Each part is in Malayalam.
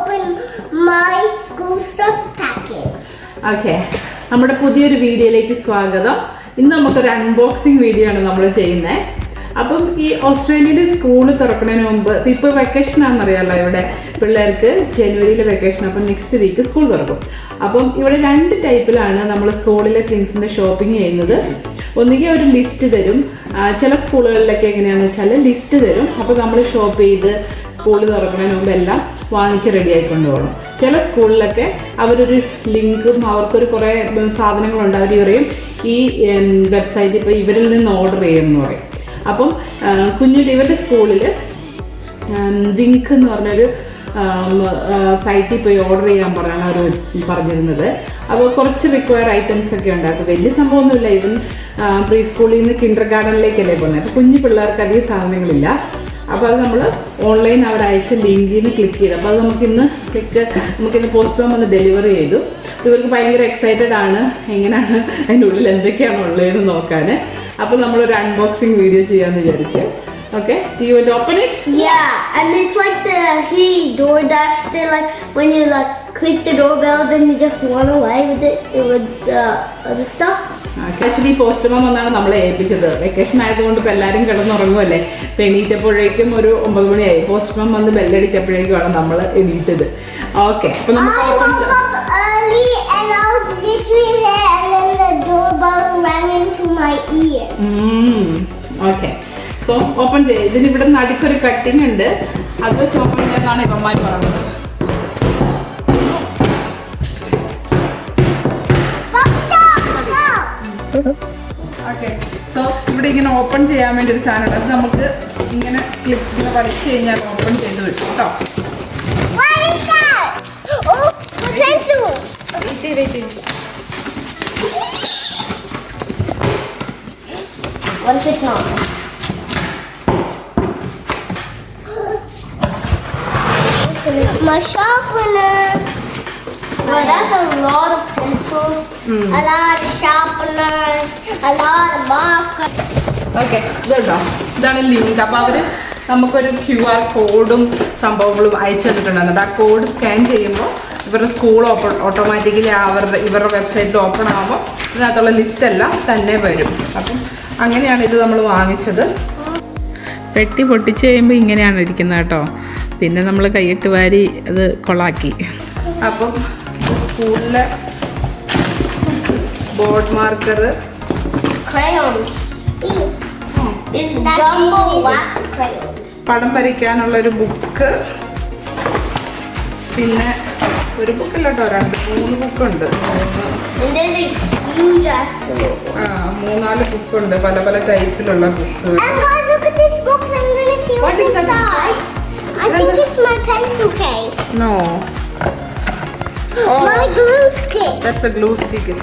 open my school stuff package. Okay നമ്മുടെ പുതിയൊരു വീഡിയോയിലേക്ക് സ്വാഗതം. ഇന്ന് നമുക്കൊരു അൺബോക്സിങ് വീഡിയോ ആണ് നമ്മൾ ചെയ്യുന്നത് അപ്പം ഈ ഓസ്ട്രേലിയയിൽ സ്കൂൾ തുറക്കുന്നതിന് മുമ്പ് ഇപ്പം ഇപ്പോൾ വെക്കേഷൻ ആണെന്നറിയാമല്ലോ ഇവിടെ പിള്ളേർക്ക്? ജനുവരിയിലെ വെക്കേഷൻ അപ്പം നെക്സ്റ്റ് വീക്ക് സ്കൂൾ തുറക്കും. അപ്പം ഇവിടെ രണ്ട് ടൈപ്പിലാണ് നമ്മൾ സ്കൂളിലെ തിങ്സിന്റെ ഷോപ്പിംഗ് ചെയ്യുന്നത്. ഒന്നുകിൽ ഒരു ലിസ്റ്റ് തരും. ചില സ്കൂളുകളിലൊക്കെ എങ്ങനെയാണെന്ന് വെച്ചാൽ ലിസ്റ്റ് തരും. അപ്പോൾ നമ്മൾ ഷോപ്പ് ചെയ്ത് സ്കൂൾ തുറക്കുന്നതിന് മുമ്പ് എല്ലാം വാങ്ങിച്ച് റെഡി ആയിക്കൊണ്ട് പോകണം. ചില സ്കൂളിലൊക്കെ അവരൊരു ലിങ്കും അവർക്കൊരു കുറേ സാധനങ്ങളുണ്ട്. അവർ പറയും ഈ വെബ്സൈറ്റ് ഇപ്പോൾ ഇവരിൽ നിന്ന് ഓർഡർ ചെയ്യുമെന്ന് പറയും. അപ്പം കുഞ്ഞു ഇവരുടെ സ്കൂളിൽ ലിങ്ക് എന്ന് പറഞ്ഞൊരു സൈറ്റിൽ പോയി ഓർഡർ ചെയ്യാൻ പറഞ്ഞാണ് അവർ പറഞ്ഞിരുന്നത്. അപ്പോൾ കുറച്ച് റിക്വയർ ഐറ്റംസ് ഒക്കെ ഉണ്ടാക്കും വലിയ സംഭവമൊന്നുമില്ല. ഇവൻ പ്രീ സ്കൂളിൽ നിന്ന് കിൻഡർ ഗാർഡനിലേക്കല്ലേ പോകുന്നത്. അപ്പോൾ കുഞ്ഞു പിള്ളേർക്ക് അധികം സാധനങ്ങളില്ല. അപ്പോൾ അത് നമ്മൾ ഓൺലൈൻ അവർ അയച്ച ലിങ്കിൽ നിന്ന് ക്ലിക്ക് ചെയ്തു. അപ്പോൾ അത് നമുക്കിന്ന് ക്ലിക്ക് നമുക്കിന്ന് പോസ്റ്റ് വന്ന് ഡെലിവറി ചെയ്തു. ഇവർക്ക് ഭയങ്കര എക്സൈറ്റഡ് ആണ്. എങ്ങനെയാണ് അതിന്റെ ഉള്ളിൽ എന്തൊക്കെയാണ് ഉള്ളതെന്ന് നോക്കാൻ അപ്പോൾ നമ്മളൊരു അൺബോക്സിങ് വീഡിയോ ചെയ്യാമെന്ന് വിചാരിച്ച്. ഓക്കെ ടി U open it Yeah, and it's like the hey DoorDash when you like click the doorbell, then you just away with it with the. Actually postman വന്നാണ് നമ്മളെ ഏൽപ്പിച്ചത്. വെക്കേഷൻ ആയതുകൊണ്ട് ഇപ്പോൾ എല്ലാവരും കിടന്നുറങ്ങുമല്ലേ ഇപ്പം എണീറ്റപ്പോഴേക്കും ഒരു ഒമ്പത് മണിയായി. പോസ്റ്റ്മാൻ വന്ന് ബെല്ലടിച്ചപ്പോഴേക്കുമാണ് നമ്മൾ എണീറ്റത്. ഓക്കെ അപ്പം നമുക്ക്. ഓക്കെ സോ ഓപ്പൺ ചെയ്യാം. ഇതിന് ഇവിടെ നടുക്കൊരു കട്ടിങ് ഉണ്ട്. അത് ഓപ്പൺ ചെയ്യാന്നാണ് ഇവന്മാർ പറയുന്നത് ഓക്കെ സോ ഇവിടെ ഇങ്ങനെ ഓപ്പൺ ചെയ്യാൻ വേണ്ടി ഒരു സാധനം അത് നമുക്ക് ഇങ്ങനെ ക്ലിക്ക് ഇങ്ങനെ വലിച്ചു കഴിഞ്ഞാൽ ഓപ്പൺ ചെയ്ത് വിട്ടു കേട്ടോ? Oh. Wait wait What? My sharpener. Well, that's a lot of pencils, a lot of sharpeners, a lot of. Okay ഇതുണ്ടോ ഇതാണ് ലിങ്ക് അപ്പോൾ അവർ നമുക്കൊരു ക്യു ആർ കോഡും സംഭവങ്ങളും അയച്ചു തന്നിട്ടുണ്ടായിരുന്നു. ആ കോഡ് സ്കാൻ ചെയ്യുമ്പോൾ ഇവരുടെ സ്കൂൾ ഓപ്പൺ ഓട്ടോമാറ്റിക്കലി അവരുടെ ഇവരുടെ വെബ്സൈറ്റിൽ ഓപ്പൺ ആകുമ്പോൾ ഇതിനകത്തുള്ള ലിസ്റ്റ് എല്ലാം തന്നെ വരും. അപ്പം അങ്ങനെയാണ് ഇത് നമ്മൾ വാങ്ങിച്ചത്. പെട്ടി പൊട്ടിച്ച് കഴിയുമ്പോൾ ഇങ്ങനെയാണ് ഇരിക്കുന്നത് കേട്ടോ. പിന്നെ നമ്മൾ കൈയിട്ട് വാരി അത് കൊളാക്കി. അപ്പം സ്കൂളിലെ board marker Crayons. It's jumbo wax crayons. പടം വരയ്ക്കാനുള്ളൊരു ബുക്ക് പിന്നെ ഒരു ബുക്കല്ല കേട്ടോ രണ്ട് മൂന്ന് ബുക്കുണ്ട്. ആ മൂന്നാൽ ബുക്കുണ്ട് പല പല ടൈപ്പിലുള്ള book And guys, look at this box. I'm gonna see What what's is that? inside. I think it's my pencil case. No My glue stick.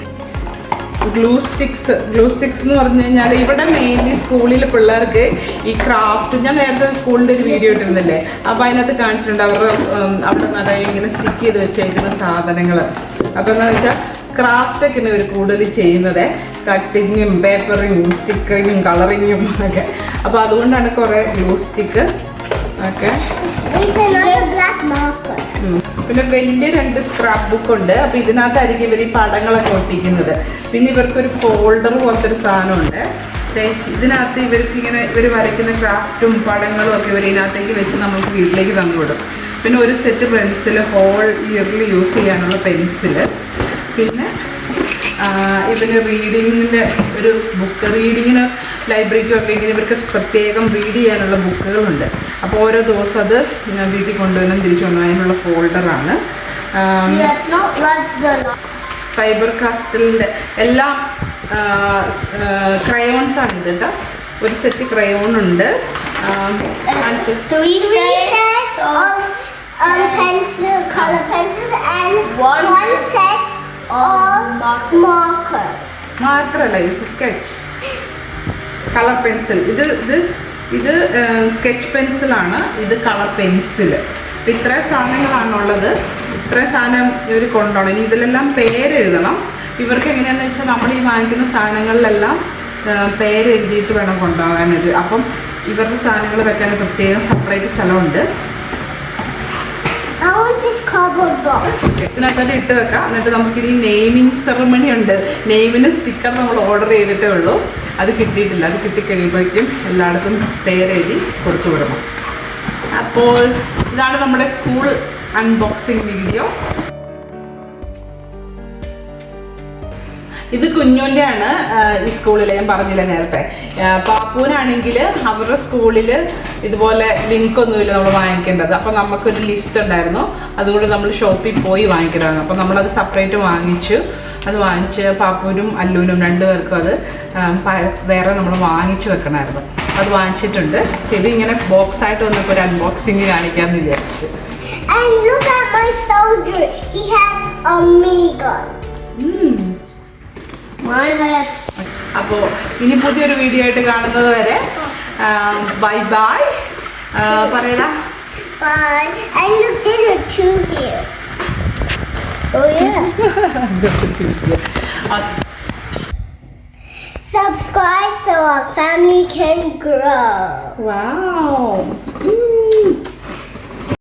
Glue sticks glue sticks എന്ന് പറഞ്ഞു കഴിഞ്ഞാൽ ഇവിടെ മെയിൻലി സ്കൂളിൽ പിള്ളേർക്ക് ഈ ക്രാഫ്റ്റ് ഞാൻ നേരത്തെ സ്കൂളിന്റെ ഒരു വീഡിയോ ഇട്ടിരുന്നില്ലേ? അപ്പോൾ അതിനകത്ത് കാണിച്ചിട്ടുണ്ട് അവരുടെ അവിടെ നിറയെ ഇങ്ങനെ സ്റ്റിക്ക് ചെയ്ത് വെച്ചേക്കുന്ന സാധനങ്ങൾ അപ്പോൾ എന്താണെന്ന് വെച്ചാൽ ക്രാഫ്റ്റൊക്കെ ഇവർ കൂടുതൽ ചെയ്യുന്നത്. കട്ടിങ്ങും പേപ്പറിങ്ങും സ്റ്റിക്കറിങ്ങും കളറിങ്ങും ഒക്കെ. അപ്പോൾ അതുകൊണ്ടാണ് കുറേ ഗ്ലൂ സ്റ്റിക്ക് ഒക്കെ. പിന്നെ വലിയ രണ്ട് സ്ക്രാപ്പ് ബുക്ക് ഉണ്ട്. അപ്പൊ ഇതിനകത്തായിരിക്കും ഇവർ ഈ പടങ്ങളൊക്കെ ഒട്ടിക്കുന്നത്. പിന്നെ ഇവർക്കൊരു ഫോൾഡർ പോലത്തെ ഒരു സാധനമുണ്ട് ഇതിനകത്ത് ഇവർക്ക് ഇങ്ങനെ ഇവർ വരയ്ക്കുന്ന ക്രാഫ്റ്റും പടങ്ങളും ഒക്കെ ഇവർ ഇതിനകത്തേക്ക് വെച്ച് നമുക്ക് വീട്ടിലേക്ക് തന്നുവിടും പിന്നെ ഒരു സെറ്റ് പെൻസിൽ ഹോൾ ഇയറിൽ യൂസ് ചെയ്യാനുള്ള പെൻസിൽ പിന്നെ ഇവന് റീഡിങ്ങിന്റെ ഒരു ബുക്ക് റീഡിങ്ങിന് ലൈബ്രറിക്കും ഒക്കെ ഇങ്ങനെ ഇവർക്ക് പ്രത്യേകം റീഡ് ചെയ്യാനുള്ള ബുക്കുകളുണ്ട്. അപ്പോൾ ഓരോ ദിവസം അത് വീട്ടിൽ കൊണ്ടുവരണം തിരിച്ചു കൊണ്ടുവരണം അതിനുള്ള ഫോൾഡറാണ്. ഫൈബർ കാസ്റ്റലിന്റെ എല്ലാ ക്രയോൺസ് ആണ് ഇത് കേട്ടോ. ഒരു സെറ്റ് ക്രയോൺ ഉണ്ട്. മാത്രല്ല it's Three sets of um, pencil, color pencils, and one, set of markers. മാർക്കറല്ല ഇത് സ്കെച്ച് കളർ പെൻസിൽ. ഇത് ഇത് ഇത് സ്കെച്ച് പെൻസിലാണ് ഇത് കളർ പെൻസിൽ അപ്പം ഇത്ര സാധനങ്ങളാണുള്ളത്. ഇത്ര സാധനം ഇവർ കൊണ്ടുപോകണം. ഇനി ഇതിലെല്ലാം പേരെഴുതണം. ഇവർക്ക് എങ്ങനെയാണെന്ന് വെച്ചാൽ നമ്മൾ ഈ വാങ്ങിക്കുന്ന സാധനങ്ങളിലെല്ലാം പേരെഴുതിയിട്ട് വേണം കൊണ്ടുപോകാനായിട്ട്. അപ്പം ഇവരുടെ സാധനങ്ങൾ വെക്കാൻ പ്രത്യേകം സെപ്പറേറ്റ് സ്ഥലമുണ്ട്. ഇതിനകത്തോട്ട് ഇട്ട് വെക്കാം. എന്നിട്ട് നമുക്കിനി നെയിമിങ് സെറമണി ഉണ്ട്. നെയിമിന് സ്റ്റിക്കർ നമ്മൾ ഓർഡർ ചെയ്തിട്ടേ ഉള്ളൂ. അത് കിട്ടിയിട്ടില്ല. അത് കിട്ടിക്കഴിയുമ്പോഴേക്കും എല്ലായിടത്തും പേര് എഴുതി കൊടുത്തു വിടണം. അപ്പോൾ ഇതാണ് നമ്മുടെ സ്കൂൾ അൺബോക്സിങ് വീഡിയോ ഇത് കുഞ്ഞുന്റെ ആണ് ഈ സ്കൂളിൽ ഞാൻ പറഞ്ഞില്ല നേരത്തെ. പാപ്പൂനാണെങ്കിൽ അവരുടെ സ്കൂളിൽ ഇതുപോലെ ലിങ്ക് ഒന്നുമില്ല നമ്മൾ വാങ്ങിക്കേണ്ടത്. അപ്പോൾ നമുക്കൊരു ലിസ്റ്റ് ഉണ്ടായിരുന്നു അതുകൊണ്ട് നമ്മൾ ഷോപ്പിൽ പോയി വാങ്ങിക്കണമായിരുന്നു അപ്പോൾ നമ്മളത് സെപ്പറേറ്റ് വാങ്ങിച്ചു. അത് വാങ്ങിച്ച് പാപ്പൂനും അല്ലൂനും രണ്ടുപേർക്കും അത് വേറെ നമ്മൾ വാങ്ങിച്ചു വെക്കണമായിരുന്നു. അത് വാങ്ങിച്ചിട്ടുണ്ട്. ഇത് ഇങ്ങനെ ബോക്സ് ആയിട്ട് വന്നപ്പോൾ ഒരു അൺബോക്സിങ് കാണിക്കാമെന്ന് വിചാരിച്ചു. And look at my soldier. He has a minigun. അപ്പോ ഇനി പുതിയൊരു വീഡിയോ ആയിട്ട് കാണുന്നത് വരെ ബൈ ബൈ പറയണ subscribe so family can grow വാ